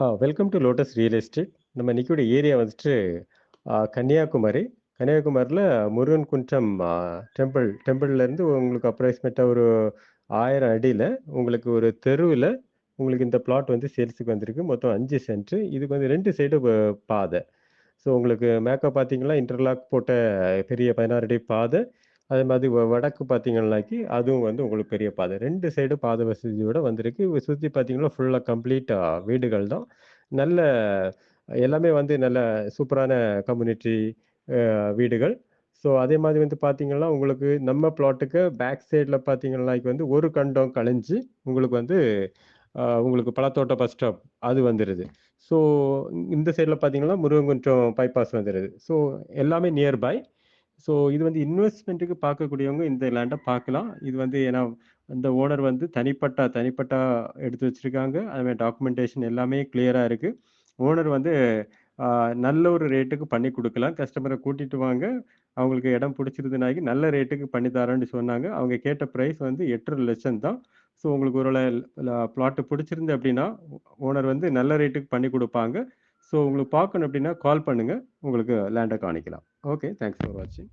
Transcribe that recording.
Ah welcome to lotus real estate. நம்ம இன்னைக்கோட area வந்துட்டு கன்னியாகுமரி. கன்னியாகுமரியில் முருகன் குன்றம் டெம்பிள் டெம்பிள்லேருந்து உங்களுக்கு அப்ராக்சிமேட்டாக ஒரு ஆயிரம் அடியில் உங்களுக்கு ஒரு தெருவில் உங்களுக்கு இந்த பிளாட் வந்து சேல்ஸுக்கு வந்திருக்கு. மொத்தம் அஞ்சு சென்ட். இதுக்கு வந்து ரெண்டு சைடு பாதை. ஸோ உங்களுக்கு மேக்கப் பார்த்தீங்கன்னா, இன்டர்லாக் போட்ட பெரிய 16 அடி பாதை. அதே மாதிரி வ வடக்கு பார்த்தீங்கன்னாக்கி, அதுவும் வந்து உங்களுக்கு பெரிய பாதை. ரெண்டு சைடு பாதை வசதியோட வந்திருக்கு. சுற்றி பார்த்தீங்கன்னா, ஃபுல்லாக கம்ப்ளீட்டாக வீடுகள் தான். நல்ல எல்லாமே வந்து நல்ல சூப்பரான கம்யூனிட்டி வீடுகள். ஸோ அதே மாதிரி வந்து பார்த்தீங்கன்னா, உங்களுக்கு நம்ம பிளாட்டுக்கு பேக் சைடில் பார்த்தீங்கன்னாக்கி வந்து ஒரு கண்டம் கழிஞ்சு, உங்களுக்கு வந்து உங்களுக்கு பழத்தோட்ட பஸ் ஸ்டாப் அது வந்துடுது ஸோ இந்த சைடில் பார்த்தீங்கன்னா, முருகன்குன்றம் பைபாஸ் வந்துடுது ஸோ எல்லாமே நியர்பை ஸோ இது வந்து இன்வெஸ்ட்மெண்ட்டுக்கு பார்க்கக்கூடியவங்க இந்த லேண்டை பார்க்கலாம். இது வந்து ஏன்னா, இந்த ஓனர் வந்து தனிப்பட்டா தனிப்பட்டா எடுத்து வச்சிருக்காங்க. அதுமாதிரி டாக்குமெண்டேஷன் எல்லாமே கிளியராக இருக்குது ஓனர் வந்து நல்ல ஒரு ரேட்டுக்கு பண்ணி கொடுக்கலாம் கஸ்டமரை கூட்டிட்டு வாங்க. அவங்களுக்கு இடம் புடிச்சிருதுனாக்கி நல்ல ரேட்டுக்கு பண்ணி தரேன்னு சொன்னாங்க. அவங்க கேட்ட ப்ரைஸ் வந்து 8,50,000 தான். ஸோ உங்களுக்கு ஒரு பிளாட்டு பிடிச்சிருந்து அப்படின்னா ஓனர் வந்து நல்ல ரேட்டுக்கு பண்ணி கொடுப்பாங்க ஸோ உங்களுக்கு பார்க்கணும் அப்படின்னா கால் பண்ணுங்கள் உங்களுக்கு லேண்டை காணிக்கலாம். ஓகே. தேங்க்ஸ் ஃபார் வாட்சிங்.